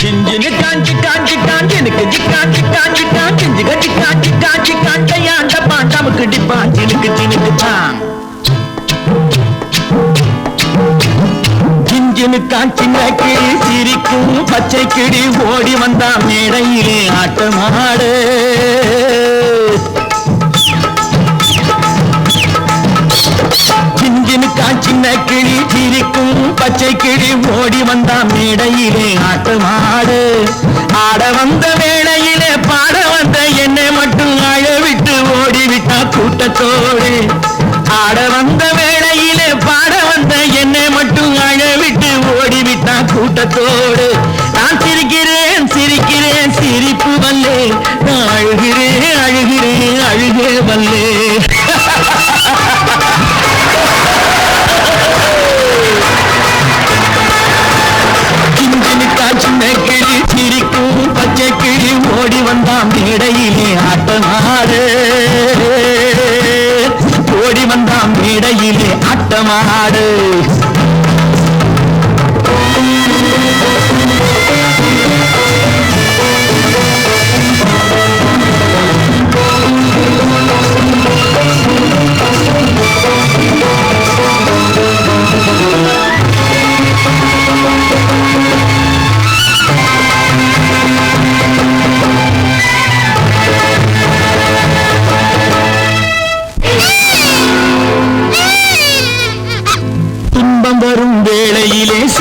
சிஞ்சினு காஞ்சி காஞ்சி காஞ்சி எனக்கு காஞ்சி காஞ்சி காஞ்சி ஜிகஜி காஞ்சி காஞ்சி காஞ்சையாண்ட பாண்டாமுக்கு டிப்பா சினுக்கு சினுக்கு தான் சிஞ்சினு காஞ்சின கிளி சிரிக்கும் பச்சை கிடி ஓடி வந்தா மேடையிலே ஆட்டமாடு. சிஞ்சினு சின்ன கிளி சிரிக்கும் பச்சை கிளி ஓடி வந்தா மேடையிலே ஆட்டு மாடு. ஆட வந்த மேடையிலே பாட வந்த என்னை மட்டும் அழ விட்டு ஓடிவிட்டா கூட்டத்தோடு. ஆட வந்த வேளையிலே பாட வந்த என்னை மட்டும் அழ விட்டு ஓடிவிட்டா கூட்டத்தோடு. நான் சிரிக்கிறேன் சிரிக்கிறேன் சிரிப்பு வல்லே. நான் அழுகிறேன் அழுகிறேன் அழுகே வல்லே. ஓடி வந்தான் மேடையிலே ஆட்டமாடு.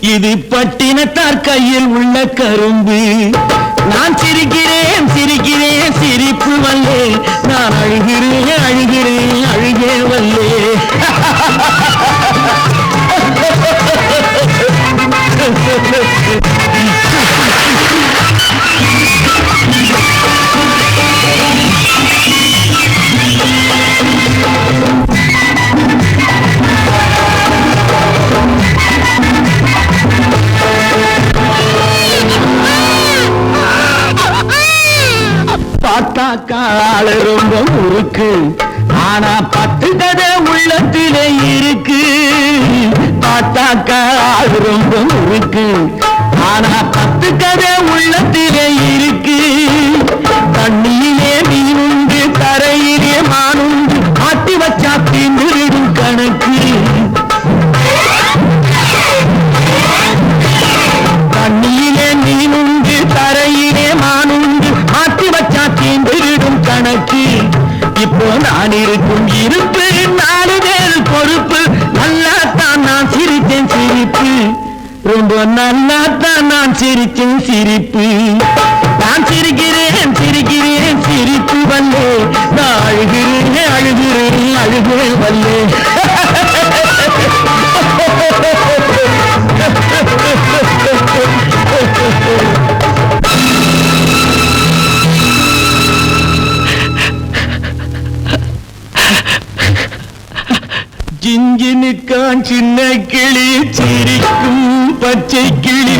இது பட்டினத்தார் கையில் உள்ள கரும்பு. நான் சிரிக்கிறேன் சிரிக்கிறேன் சிரிப்பு வல்லே. நான் பார்த்தாக்கா ரொம்ப முறுக்கு. ஆனா பத்து கதை உள்ளத்திலே இருக்கு. பார்த்தாக்கா ஆளு ரொம்ப முறுக்கு. இப்போ நான் இருக்கும் இருப்பு நாலு பேர் பொறுப்பு. நல்லா தான் நான் சிரித்தேன் சிரிப்பு. ரொம்ப நல்லா தான் நான் சிரித்தேன் சிரிப்பு. நான் சிரிக்கிறேன் சிரிக்கிறேன் சிரிப்பு வல்லே. நான் அழுகிறேன் அழுகிறேன் அழுகிறேன் வல்லே. ஜிஞ்சினுக்கான் சின்ன கிளி. சிரிக்கும் பச்சை கிளி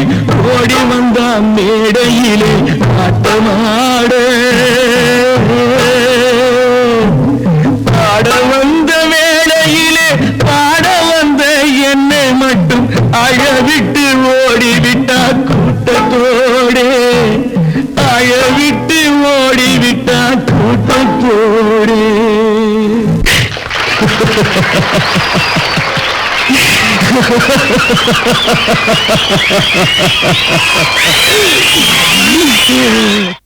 ஓடி வந்தான் மேடையிலே. ஆட்டமாட. பாட வந்த வேளையிலே பாட வந்த என்னை மட்டும் அழவிட்டு ஓடி Yeah.